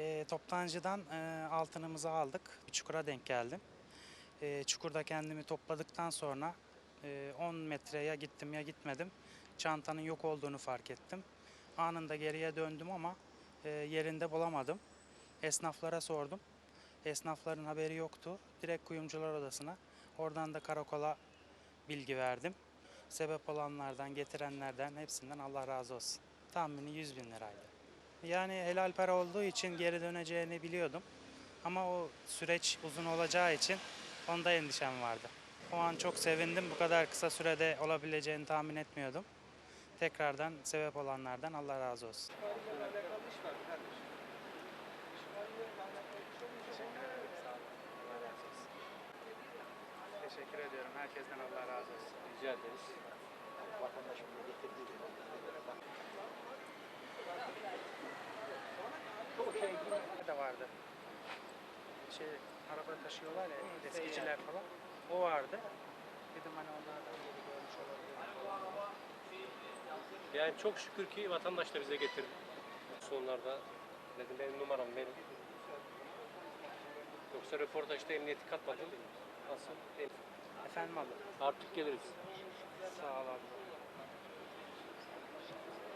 E, toptancıdan e, altınımızı aldık. Bir çukura denk geldim. E, çukurda kendimi topladıktan sonra e, 10 metreye gittim ya gitmedim. Çantanın yok olduğunu fark ettim. Anında geriye döndüm ama e, yerinde bulamadım. Esnaflara sordum. Esnafların haberi yoktu. Direkt kuyumcular odasına. Oradan da karakola bilgi verdim. Sebep olanlardan, getirenlerden hepsinden Allah razı olsun. Tahmini 100 bin liraydı. Yani helal para olduğu için geri döneceğini biliyordum. Ama o süreç uzun olacağı için onda endişem vardı. O an çok sevindim. Bu kadar kısa sürede olabileceğini tahmin etmiyordum. Tekrardan sebep olanlardan Allah razı olsun. Teşekkür ediyorum. Herkesten Allah razı olsun. Rica ederiz. Vatandaşımıza getirdiği Şey de vardı. Şey araba taşıyorlar ya eskiciler falan. O vardı. Dedim hani onlardan biri görmüş olabilir. Yani çok şükür ki vatandaş da bize getirdi. Sonlarda dedim benim numaram benim. Yoksa röportajda emniyeti katmadım. Nasıl? Efendim abi. Artık geliriz.